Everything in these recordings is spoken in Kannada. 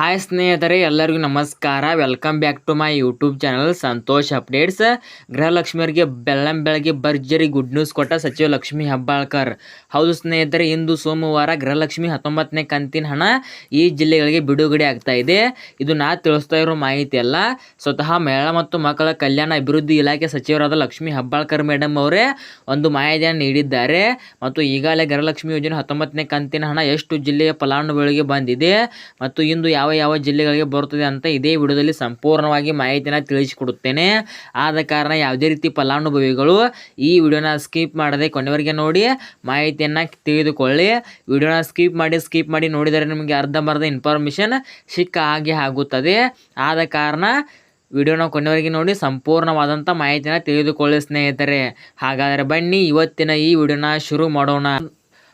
ಹಾಯ್ ಸ್ನೇಹಿತರೆ, ಎಲ್ಲರಿಗೂ ನಮಸ್ಕಾರ. Welcome back to my YouTube channel Santosh updates ಗೃಹಲಕ್ಷ್ಮಿಯರಿಗೆ ಬೆಳ್ಳಂ ಬೆಳಗ್ಗೆ ಭರ್ಜರಿ ಗುಡ್ ನ್ಯೂಸ್ ಕೊಟ್ಟ ಸಚಿವ ಲಕ್ಷ್ಮಿ ಹೆಬ್ಬಾಳ್ಕರ್. ಹೌದು ಸ್ನೇಹಿತರೆ, ಇಂದು ಸೋಮವಾರ ಗೃಹಲಕ್ಷ್ಮಿ ಹತ್ತೊಂಬತ್ತನೇ ಕಂತಿನ ಹಣ ಈ ಜಿಲ್ಲೆಗಳಿಗೆ ಬಿಡುಗಡೆ ಆಗ್ತಾ ಇದೆ. ಇದು ನಾ ತಿಳಿಸ್ತಾ ಇರೋ ಮಾಹಿತಿ ಅಲ್ಲ. ಸ್ವತಃ ಮಹಿಳಾ ಮತ್ತು ಮಕ್ಕಳ ಕಲ್ಯಾಣ ಅಭಿವೃದ್ಧಿ ಇಲಾಖೆ ಸಚಿವರಾದ ಲಕ್ಷ್ಮಿ ಹೆಬ್ಬಾಳ್ಕರ್ ಮೇಡಮ್ ಅವರೇ ಒಂದು ಮಾಹಿತಿಯನ್ನು ನೀಡಿದ್ದಾರೆ. ಮತ್ತು ಈಗಾಗಲೇ ಗೃಹಲಕ್ಷ್ಮಿ ಯೋಜನೆ ಹತ್ತೊಂಬತ್ತನೇ ಕಂತಿನ ಹಣ ಎಷ್ಟು ಜಿಲ್ಲೆಯ ಫಲಾನುಭವಿಗಳಿಗೆ ಬಂದಿದೆ. ಮತ್ತು ಇಂದು ಯಾವ ಯಾವ ಜಿಲ್ಲೆಗಳಿಗೆ ಬರುತ್ತದೆ ಅಂತ ಇದೇ ವಿಡಿಯೋದಲ್ಲಿ ಸಂಪೂರ್ಣವಾಗಿ ಮಾಹಿತಿನ ತಿಳಿಸಿಕೊಡುತ್ತೇನೆ. ಆದ ಕಾರಣ ಯಾವುದೇ ರೀತಿ ಫಲಾನುಭವಿಗಳು ಈ ವಿಡಿಯೋನ ಸ್ಕಿಪ್ ಮಾಡದೆ ಕೊನೆವರೆಗೆ ನೋಡಿ, ಮಾಹಿತಿಯನ್ನು ತಿಳಿದುಕೊಳ್ಳಿ. ವಿಡಿಯೋನ ಸ್ಕಿಪ್ ಮಾಡಿ ಸ್ಕಿಪ್ ಮಾಡಿ ನೋಡಿದರೆ ನಿಮಗೆ ಅರ್ಧಂಬರ್ಧ ಇನ್ಫಾರ್ಮೇಷನ್ ಸಿಕ್ಕ ಹಾಗೆ ಆಗುತ್ತದೆ. ಆದ ಕಾರಣ ವಿಡಿಯೋನ ಕೊನೆವರೆಗೆ ನೋಡಿ ಸಂಪೂರ್ಣವಾದಂಥ ಮಾಹಿತಿನ ತಿಳಿದುಕೊಳ್ಳಿ ಸ್ನೇಹಿತರೆ. ಹಾಗಾದರೆ ಬನ್ನಿ, ಇವತ್ತಿನ ಈ ವಿಡಿಯೋನ ಶುರು ಮಾಡೋಣ.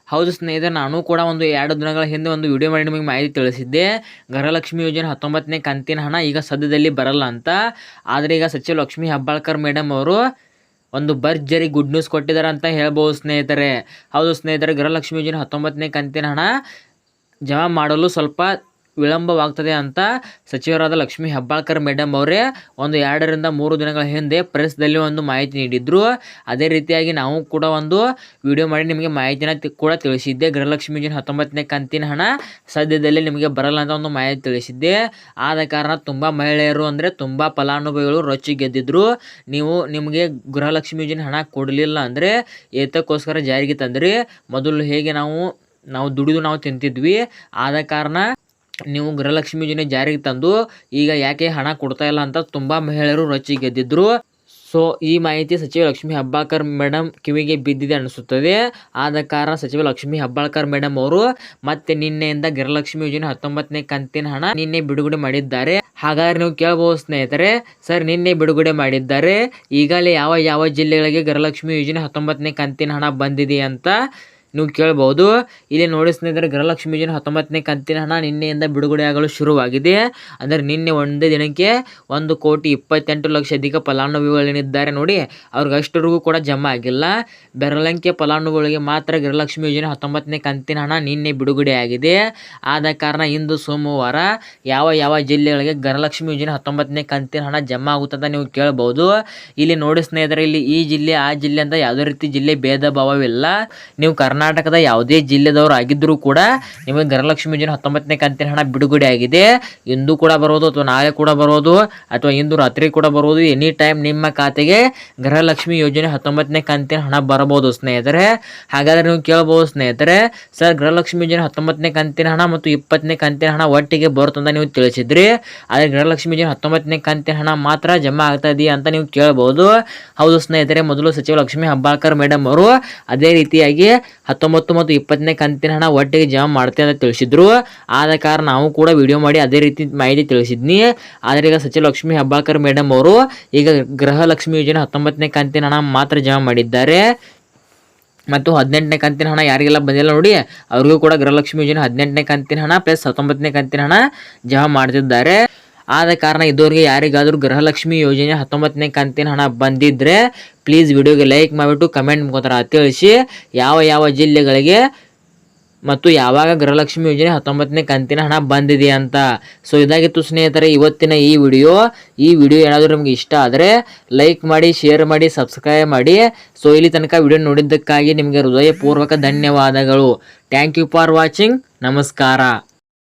ಹೌದು ಸ್ನೇಹಿತರೆ, ನಾನು ಕೂಡ ಒಂದು ಎರಡು ದಿನಗಳ ಹಿಂದೆ ಒಂದು ವಿಡಿಯೋ ಮಾಡಿ ನಿಮಗೆ ಮಾಹಿತಿ ತಿಳಿಸಿದ್ದೆ. ಗೃಹಲಕ್ಷ್ಮಿ ಯೋಜನೆ ಹತ್ತೊಂಬತ್ತನೇ ಕಂತಿನ ಹಣ ಈಗ ಸದ್ಯದಲ್ಲಿ ಬರಲ್ಲ ಅಂತ. ಆದರೆ ಈಗ ಸಚಿವ ಲಕ್ಷ್ಮಿ ಹೆಬ್ಬಾಳ್ಕರ್ ಮೇಡಮ್ ಅವರು ಒಂದು ಭರ್ಜರಿ ಗುಡ್ ನ್ಯೂಸ್ ಕೊಟ್ಟಿದ್ದಾರೆ ಅಂತ ಹೇಳ್ಬೋದು ಸ್ನೇಹಿತರೆ. ಹೌದು ಸ್ನೇಹಿತರೆ ಗೃಹಲಕ್ಷ್ಮಿ ಯೋಜನೆ ಹತ್ತೊಂಬತ್ತನೇ ಕಂತಿನ ಹಣ ಜಮಾ ಮಾಡಲು ಸ್ವಲ್ಪ ವಿಳಂಬವಾಗ್ತದೆ ಅಂತ ಸಚಿವರಾದ ಲಕ್ಷ್ಮೀ ಹೆಬ್ಬಾಳ್ಕರ್ ಮೇಡಮ್ ಅವರೇ ಒಂದು ಎರಡರಿಂದ ಮೂರು ದಿನಗಳ ಹಿಂದೆ ಪ್ರೆಸ್ದಲ್ಲಿ ಒಂದು ಮಾಹಿತಿ ನೀಡಿದ್ರು. ಅದೇ ರೀತಿಯಾಗಿ ನಾವು ಕೂಡ ಒಂದು ವಿಡಿಯೋ ಮಾಡಿ ನಿಮಗೆ ಮಾಹಿತಿನ ಕೂಡ ತಿಳಿಸಿದ್ದೆ. ಗೃಹಲಕ್ಷ್ಮಿ ಯೋಜನೆ ಹತ್ತೊಂಬತ್ತನೇ ಕಂತಿನ ಹಣ ಸದ್ಯದಲ್ಲಿ ನಿಮಗೆ ಬರಲ್ಲ ಅಂತ ಒಂದು ಮಾಹಿತಿ ತಿಳಿಸಿದ್ದೆ. ಆದ ಕಾರಣ ತುಂಬ ಮಹಿಳೆಯರು ಅಂದರೆ ತುಂಬ ಫಲಾನುಭವಿಗಳು ರೊಚ್ಚಿ ಗೆದ್ದಿದ್ರು. ನೀವು ನಿಮಗೆ ಗೃಹಲಕ್ಷ್ಮಿ ಯೋಜನೆ ಹಣ ಕೊಡಲಿಲ್ಲ ಅಂದರೆ ಏತಕ್ಕೋಸ್ಕರ ಜಾರಿಗೆ ತಂದ್ರಿ. ಮೊದಲು ಹೇಗೆ ನಾವು ನಾವು ದುಡಿದು ನಾವು ತಿಂತಿದ್ವಿ. ಆದ ಕಾರಣ ನೀವು ಗೃಹಲಕ್ಷ್ಮಿ ಯೋಜನೆ ಜಾರಿಗೆ ತಂದು ಈಗ ಯಾಕೆ ಹಣ ಕೊಡ್ತಾ ಇಲ್ಲ ಅಂತ ತುಂಬ ಮಹಿಳೆಯರು ರೊಚ್ಚಿ ಗೆದ್ದಿದ್ರು. ಸೊ ಈ ಮಾಹಿತಿ ಸಚಿವ ಲಕ್ಷ್ಮಿ ಹೆಬ್ಬಾಳ್ಕರ್ ಮೇಡಮ್ ಕಿವಿಗೆ ಬಿದ್ದಿದೆ ಅನಿಸುತ್ತದೆ. ಆದ ಕಾರಣ ಸಚಿವ ಲಕ್ಷ್ಮಿ ಹೆಬ್ಬಾಳ್ಕರ್ ಮೇಡಮ್ ಅವರು ಮತ್ತೆ ನಿನ್ನೆಯಿಂದ ಗೃಹಲಕ್ಷ್ಮಿ ಯೋಜನೆ ಹತ್ತೊಂಬತ್ತನೇ ಕಂತಿನ ಹಣ ನಿನ್ನೆ ಬಿಡುಗಡೆ ಮಾಡಿದ್ದಾರೆ. ಹಾಗಾದ್ರೆ ನೀವು ಕೇಳಬಹುದು ಸ್ನೇಹಿತರೆ, ಸರ್ ನಿನ್ನೆ ಬಿಡುಗಡೆ ಮಾಡಿದ್ದಾರೆ. ಈಗಲೇ ಯಾವ ಯಾವ ಜಿಲ್ಲೆಗಳಿಗೆ ಗೃಹಲಕ್ಷ್ಮಿ ಯೋಜನೆ ಹತ್ತೊಂಬತ್ತನೇ ಕಂತಿನ ಹಣ ಬಂದಿದೆ ಅಂತ ನೀವು ಕೇಳ್ಬೋದು. ಇಲ್ಲಿ ನೋಡಿ ಸ್ನೇಹಿತರೆ ಯೋಜನೆ ಹತ್ತೊಂಬತ್ತನೇ ಕಂತಿನ ಹಣ ನಿನ್ನೆಯಿಂದ ಬಿಡುಗಡೆಯಾಗಲು ಶುರುವಾಗಿದೆ. ಅಂದರೆ ನಿನ್ನೆ ಒಂದೇ ದಿನಕ್ಕೆ ಒಂದು ಕೋಟಿ ಇಪ್ಪತ್ತೆಂಟು ಲಕ್ಷ ಅಧಿಕ ಫಲಾನುಭವಿಗಳೇನಿದ್ದಾರೆ ನೋಡಿ. ಅವ್ರಿಗೆ ಅಷ್ಟರಿಗೂ ಕೂಡ ಜಮಾ ಆಗಿಲ್ಲ. ಬೆರಲಂಕೆ ಫಲಾನುಭವಿಗಳಿಗೆ ಮಾತ್ರ ಗೃಹಲಕ್ಷ್ಮಿ ಯೋಜನೆ ಹತ್ತೊಂಬತ್ತನೇ ಕಂತಿನ ಹಣ ನಿನ್ನೆ ಬಿಡುಗಡೆಯಾಗಿದೆ ಆದ ಕಾರಣ ಇಂದು ಸೋಮವಾರ ಯಾವ ಯಾವ ಜಿಲ್ಲೆಗಳಿಗೆ ಗೃಹಲಕ್ಷ್ಮಿ ಯೋಜನೆ ಹತ್ತೊಂಬತ್ತನೇ ಕಂತಿನ ಹಣ ಜಮಾ ಆಗುತ್ತದೆ ನೀವು ಕೇಳಬಹುದು ಇಲ್ಲಿ ನೋಡಿ ಸ್ನೇಹಿತರೆ ಇಲ್ಲಿ ಈ ಜಿಲ್ಲೆ, ಆ ಜಿಲ್ಲೆ ಅಂತ ಯಾವುದೇ ರೀತಿ ಜಿಲ್ಲೆ ಭೇದ ಭಾವವಿಲ್ಲ. ನೀವು ಕರ್ನಾಟಕದ ಯಾವುದೇ ಜಿಲ್ಲೆದವರು ಆಗಿದ್ದರೂ ಕೂಡ ನಿಮಗೆ ಗೃಹಲಕ್ಷ್ಮಿ ಯೋಜನೆ ಹತ್ತೊಂಬತ್ತನೇ ಕಂತಿನ ಹಣ ಬಿಡುಗಡೆ ಆಗಿದೆ. ಇಂದು ಕೂಡ ಬರೋದು ಅಥವಾ ನಾಳೆ ಕೂಡ ಬರೋದು ಅಥವಾ ಇಂದು ರಾತ್ರಿ ಕೂಡ ಬರೋದು. ಎನಿ ಟೈಮ್ ನಿಮ್ಮ ಖಾತೆಗೆ ಗೃಹಲಕ್ಷ್ಮಿ ಯೋಜನೆ ಹತ್ತೊಂಬತ್ತನೇ ಕಂತಿನ ಹಣ ಬರಬಹುದು ಸ್ನೇಹಿತರೆ. ಹಾಗಾದ್ರೆ ನೀವು ಕೇಳಬಹುದು ಸ್ನೇಹಿತರೆ, ಸರ್ ಗೃಹಲಕ್ಷ್ಮಿ ಯೋಜನೆ ಹತ್ತೊಂಬತ್ತನೇ ಕಂತಿನ ಹಣ ಮತ್ತು ಇಪ್ಪತ್ತನೇ ಕಂತಿನ ಹಣ ಒಟ್ಟಿಗೆ ಬರುತ್ತಂತ ನೀವು ತಿಳಿಸಿದ್ರಿ. ಆದರೆ ಗೃಹಲಕ್ಷ್ಮಿ ಯೋಜನೆ ಹತ್ತೊಂಬತ್ತನೇ ಕಂತಿನ ಹಣ ಮಾತ್ರ ಜಮಾ ಆಗ್ತಾ ಇದೆಯಾ ಅಂತ ನೀವು ಕೇಳಬಹುದು. ಹೌದು ಸ್ನೇಹಿತರೆ, ಮೊದಲು ಸಚಿವ ಲಕ್ಷ್ಮೀ ಹಬ್ಬಾಳ್ಕರ್ ಮೇಡಮ್ ಅವರು ಅದೇ ರೀತಿಯಾಗಿ ಹತ್ತೊಂಬತ್ತು ಮತ್ತು ಇಪ್ಪತ್ತನೇ ಕಂತಿನ ಹಣ ಒಟ್ಟಿಗೆ ಜಮಾ ಮಾಡ್ತೇವೆ ಅಂತ ತಿಳಿಸಿದ್ರು. ಆದ ಕಾರಣ ನಾವು ಕೂಡ ವಿಡಿಯೋ ಮಾಡಿ ಅದೇ ರೀತಿ ಮಾಹಿತಿ ತಿಳಿಸಿದ್ನಿ. ಆದರೆ ಈಗ ಸಚಿವ ಲಕ್ಷ್ಮಿ ಹೆಬ್ಬಾಳ್ಕರ್ ಮೇಡಮ್ ಅವರು ಈಗ ಗೃಹಲಕ್ಷ್ಮಿ ಯೋಜನೆ ಹತ್ತೊಂಬತ್ತನೇ ಕಂತಿನ ಹಣ ಮಾತ್ರ ಜಮಾ ಮಾಡಿದ್ದಾರೆ. ಮತ್ತು ಹದಿನೆಂಟನೇ ಕಂತಿನ ಹಣ ಯಾರಿಗೆಲ್ಲ ಬಂದಿಲ್ಲ ನೋಡಿ, ಅವ್ರಿಗೂ ಕೂಡ ಗೃಹಲಕ್ಷ್ಮಿ ಯೋಜನೆ ಹದಿನೆಂಟನೇ ಕಂತಿನ ಹಣ ಪ್ಲಸ್ ಹತ್ತೊಂಬತ್ತನೇ ಕಂತಿನ ಹಣ ಜಮಾ ಮಾಡ್ತಿದ್ದಾರೆ. ಆದ ಕಾರಣ ಇದುವರೆಗೆ ಯಾರಿಗಾದರೂ ಗೃಹಲಕ್ಷ್ಮಿ ಯೋಜನೆ ಹತ್ತೊಂಬತ್ತನೇ ಕಂತಿನ ಹಣ ಬಂದಿದ್ದರೆ ಪ್ಲೀಸ್ ವಿಡಿಯೋಗೆ ಲೈಕ್ ಮಾಡಿಬಿಟ್ಟು ಕಮೆಂಟ್ ಮುಖಾಂತರ ತಿಳಿಸಿ ಯಾವ ಯಾವ ಜಿಲ್ಲೆಗಳಿಗೆ ಮತ್ತು ಯಾವಾಗ ಗೃಹಲಕ್ಷ್ಮಿ ಯೋಜನೆ ಹತ್ತೊಂಬತ್ತನೇ ಕಂತಿನ ಹಣ ಬಂದಿದೆ ಅಂತ. ಸೊ ಇದಾಗಿತ್ತು ಸ್ನೇಹಿತರೆ, ಇವತ್ತಿನ ಈ ವಿಡಿಯೋ ಈ ವಿಡಿಯೋ ಏನಾದರೂ ನಿಮಗೆ ಇಷ್ಟ ಆದರೆ ಲೈಕ್ ಮಾಡಿ ಶೇರ್ ಮಾಡಿ ಸಬ್ಸ್ಕ್ರೈಬ್ ಮಾಡಿ. ಸೊ ಇಲ್ಲಿ ತನಕ ವಿಡಿಯೋ ನೋಡಿದ್ದಕ್ಕಾಗಿ ನಿಮಗೆ ಹೃದಯಪೂರ್ವಕ ಧನ್ಯವಾದಗಳು. ಥ್ಯಾಂಕ್ ಯು ಫಾರ್ ವಾಚಿಂಗ್ ನಮಸ್ಕಾರ.